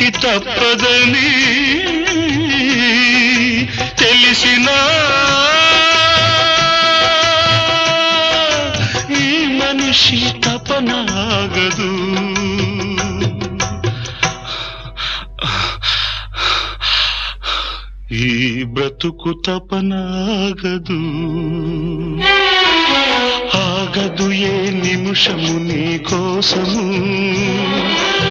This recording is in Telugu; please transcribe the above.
జీవికి తప్పదని తెలిసినా ఈ మనిషి తపనాగదు ఈ బ్రతుకు తపనాగదు ఆగదు ఏ నిమిషము నీ కోసము.